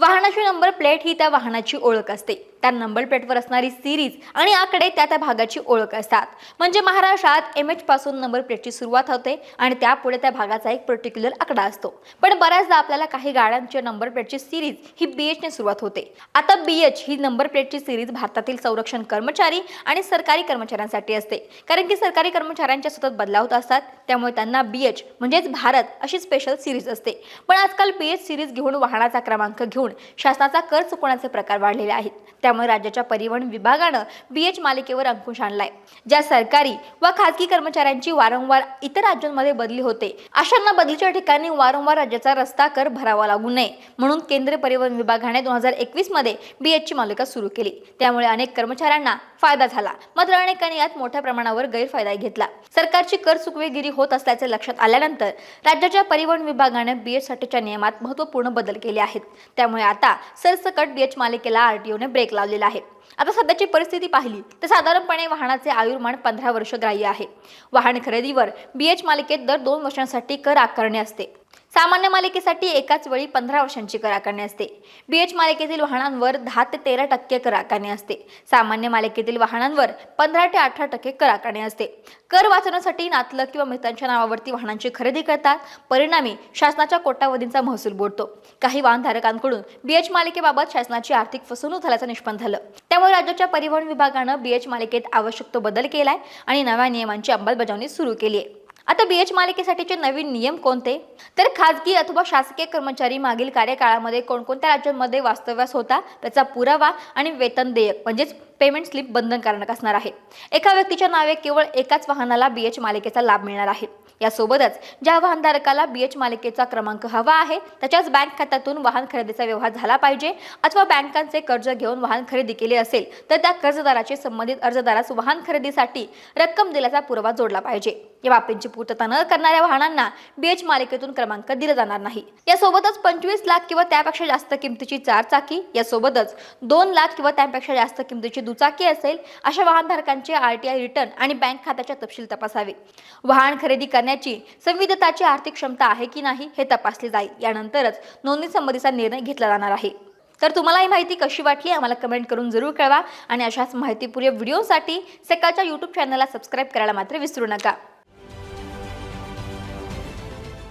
वाहनाची number plate ही त्या वाहनाची ओळख असते. त्या नंबर प्लेटवर असणारी सिरीज आणि आकडे त्या त्या भागाची ओळख असतात. म्हणजे महाराष्ट्रात एम एच पासून नंबर प्लेटची सुरुवात होते आणि त्यापुढे त्या भागाचा एक पर्टिक्युलर आकडा असतो. पण बऱ्याचदा आपल्याला काही गाड्यांच्या नंबर प्लेटची सिरीज ही बी ने सुरुवात होते. आता बी एच ही नंबर प्लेटची सिरीज भारतातील संरक्षण कर्मचारी आणि सरकारी कर्मचाऱ्यांसाठी असते. कारण की सरकारी कर्मचाऱ्यांच्या सतत बदला होत असतात त्यामुळे त्यांना बी एच म्हणजेच भारत अशी स्पेशल सिरीज असते. पण आजकाल बी एच सिरीज घेऊन वाहनाचा क्रमांक घेऊन शासनाचा कर चुकवण्याचे प्रकार वाढलेले आहेत. त्यामुळे राज्याच्या परिवहन विभागानं बी एच मालिकेवर अंकुश आणलाय. ज्या सरकारी व खासगी कर्मचाऱ्यांची वारंवार इतर राज्यांमध्ये बदली होते. अशांना बदलीच्या ठिकाणी वारंवार राज्याचा रस्ता कर भरावा लागू नये म्हणून केंद्रीय परिवहन विभागाने दोन हजार एकवीसमध्ये बी एचची मालिका सुरू केली. त्यामुळे अनेक कर्मचाऱ्यांना फायदा झाला. मात्र अनेकांनी यात मोठ्या प्रमाणावर गैरफायदा घेतला. सरकारची कर चुकवेगिरी होत असल्याचे लक्षात आल्यानंतर राज्याच्या परिवहन विभागाने बी एच साठीच्या नियमात महत्त्वपूर्ण बदल केले आहेत. त्यामुळे आता सरसकट बी एच मालिकेला आरटीओने ब्रेक लावलेला आहे. आता सध्याची परिस्थिती पाहिली तर साधारणपणे वाहनाचे आयुर्मान पंधरा वर्ष ग्राह्य आहे. वाहन खरेदीवर बी एच मालिकेत दर दोन वर्षांसाठी कर आकारणे असते. सामान्य मालिकेसाठी एकाच वेळी पंधरा वर्षांची कर आकारणी असते. बी एच मालिकेतील वाहनांवर दहा ते तेरा टक्के कर आकारणी असते. सामान्य मालिकेतील वाहनांवर पंधरा ते अठरा टक्के कर आकारणी असते. कर वाचवण्यासाठी नातलं किंवा मित्रांच्या नावावरती वाहनांची खरेदी करतात. परिणामी शासनाच्या कोट्यावधींचा महसूल बुडतो. काही वाहनधारकांकडून बी एच मालिकेबाबत शासनाची आर्थिक फसवणूक झाल्याचं निष्पन्न झालं. त्यामुळे राज्याच्या परिवहन विभागानं बी एच मालिकेत आवश्यक तो बदल केलाय आणि नव्या नियमांची अंमलबजावणी सुरू केली आहे आता बी एच मालिकेसाठीचे नवीन नियम कोणते? तर खाजगी अथवा शासकीय कर्मचारी मागील कार्यकाळामध्ये कोणकोणत्या राज्यांमध्ये वास्तव्यास होता त्याचा पुरावा आणि वेतन देयक म्हणजेच पेमेंट स्लिप बंधनकारक असणार आहे. एका व्यक्तीच्या नावे केवळ एकाच वाहनाला बी एच मालिकेचा लाभ मिळणार आहे. यासोबतच ज्या वाहनधारकाला बी एच मालिकेचा क्रमांक हवा आहे त्याच्याच बँक खात्यातून वाहन खरेदीचा व्यवहार झाला पाहिजे अथवा बँकांचे कर्ज घेऊन वाहन खरेदी केले असेल तर त्या कर्जदाराचे संबंधित अर्जदारास वाहन खरेदीसाठी रक्कम दिल्याचा पुरावा जोडला पाहिजे. या बाबींची पूर्तता न करणाऱ्या वाहनांना बी एच मालिकेतून क्रमांक दिला जाणार नाही. यासोबतच पंचवीस लाख किंवा त्यापेक्षा जास्त किमतीची चार चाकी यासोबतच दोन लाख किंवा त्यापेक्षा जास्त किमतीची दुचाकी असेल अशा वाहनधारकांचे आरटीआय रिटर्न आणि बँक खात्याचे तपशील तपासावे. वाहन खरेदी करण्याची संविधताची आर्थिक क्षमता आहे की नाही हे तपासले जाईल. यानंतरच नोंदणी संबंधीचा निर्णय घेतला जाणार आहे. तर तुम्हाला ही माहिती कशी वाटली आम्हाला कमेंट करून जरूर कळवा आणि अशाच माहितीपूर्व व्हिडिओसाठी सकाळच्या यूट्यूब चॅनलला सबस्क्राईब करायला मात्र विसरू नका.